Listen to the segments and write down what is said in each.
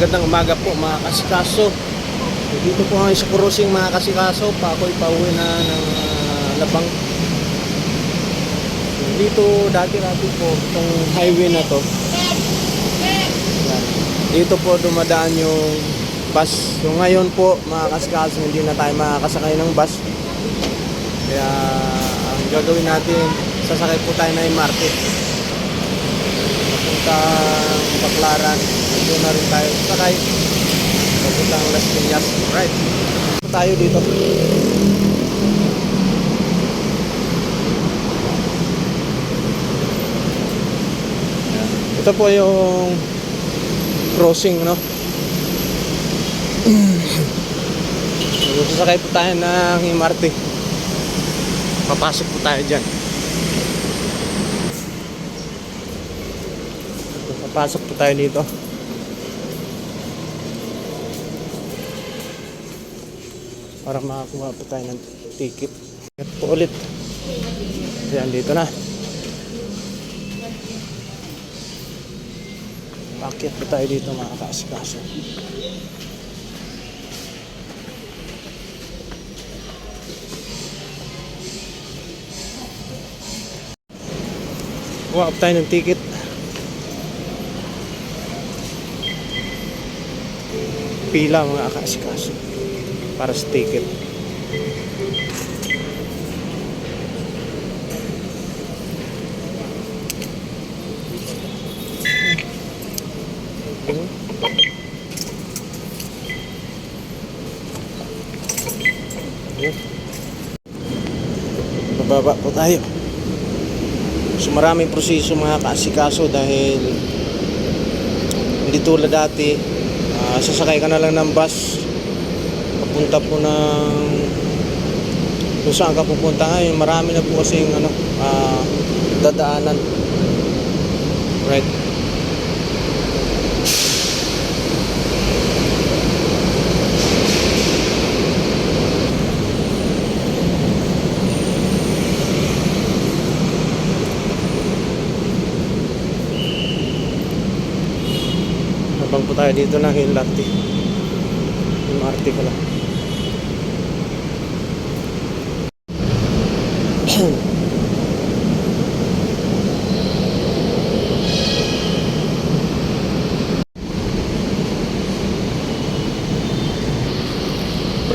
magandang umaga po mga kasikaso. Dito po ngayon sa crossing mga kasikaso. Pa ako'y pauwi na ng ah, labang. Dito dati-dati po itong highway na to. Dito po dumadaan yung bus. So ngayon po mga kasikaso hindi na tayo makakasakay ng bus. Kaya ang gagawin natin, sasakay po tayo na MRT papuntang Baclaran. Doon na rin tayo sakay. Papuntang Las Piñas. Right. Tayo dito. Ito po yung crossing, no? Sasakay po tayo ng MRT. Papasok po tayo dyan. Papasok po tayo dito. Para makakuha po tayo ng ticket. At po ulit. Ayan, dito na. Pakyat po tayo dito mga kaasikaso. Kuha po tayo ng ticket. pila mga akaasikaso para sa ticket. Bababa po tayo. So maraming proseso mga kaasikaso dahil hindi tulad dati Ah, sasakay ka na lang ng bus papunta po ng kung saan ka pupunta ngayon. Marami na po kasing ano ah, dadaanan. Right. Habang po tayo dito ng Hilati. Yung arte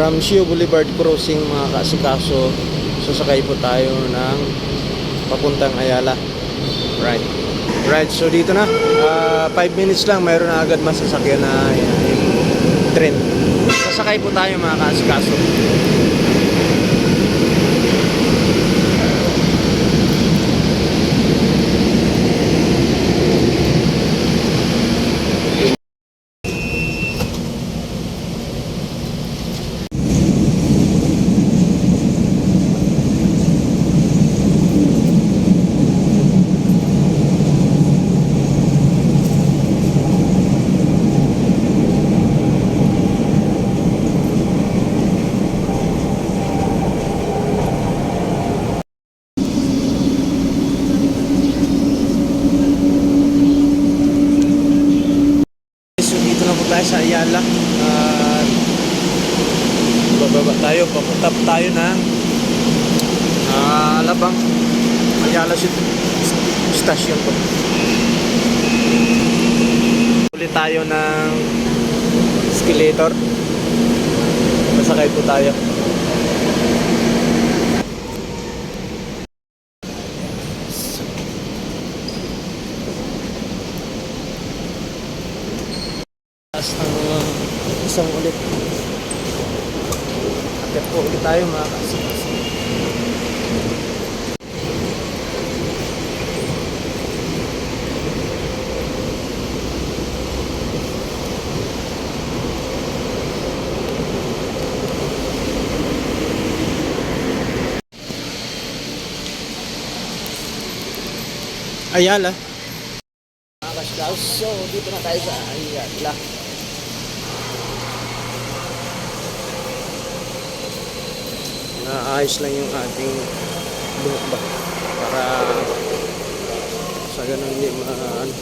From Shio Boulevard Crossing mga kaasikaso, sasakay po tayo ng papuntang Ayala. Right. Right, so dito na. 5 minutes lang, mayroon na agad masasakyan na uh, train. Sasakay po tayo mga kaasikaso. Sa Ayala. At bababa tayo, papunta tayo ng ah, Alabang. Ayala Station po. Ulit tayo ng escalator. Masakay po tayo. Taas ng uh, isang ulit. Akit po ulit tayo mga kasikas. Ayala. Mga kasikas, so dito na tayo sa Ayala. Naayos lang yung ating buhok para sa ganun hindi ma ano.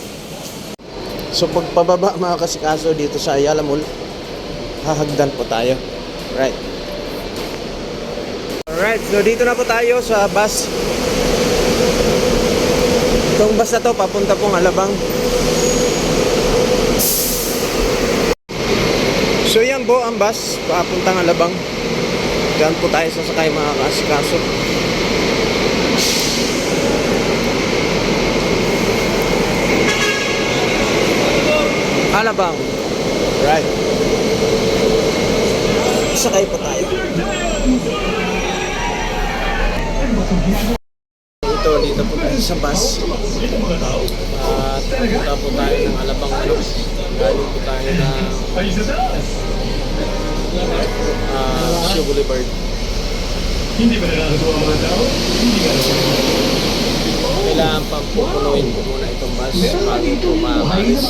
So pagpababa mga kasikaso dito sa Ayala Mall, hahagdan po tayo. Right. Alright, so dito na po tayo sa bus. Itong bus na to, papunta pong Alabang. So yan po ang bus, papuntang Alabang. Diyan po tayo sasakay mga kasikaso. Alabang. Right. Sakay po tayo. Ito, dito po tayo sa bus. At punta po tayo ng Alabang. Galing po tayo ng uh, Sio Boulevard. Hindi ba nakakatuwa mga tao? Hindi ka Kailangan pang pupunuin ko muna itong bus bago po makakalis.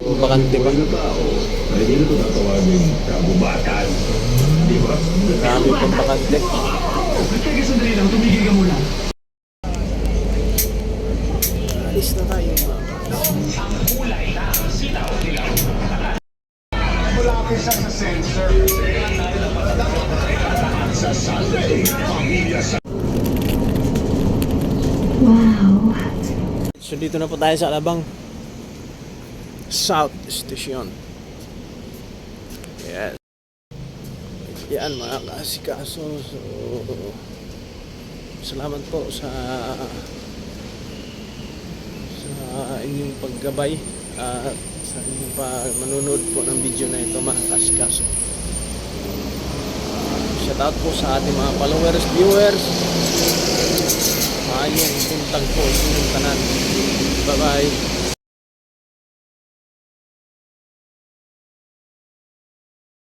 Bakante ba? hindi na ito tatawagin kabubatan. Di ba? Marami pang bakante. Teka sandali lang, tumigil ka muna. Alis na tayo. Malapit siya sa sensor. Sa Sunday, pamilya sa... Wow. So dito na po tayo sa Alabang South Station. Yes. Yan mga kaasikaso. So, salamat po sa sa inyong paggabay at sa inyong pag manunod po ng video na ito mga kaasikaso. Shout out po sa ating mga followers, viewers. Ayun, puntang po inyong tanan. Bye-bye.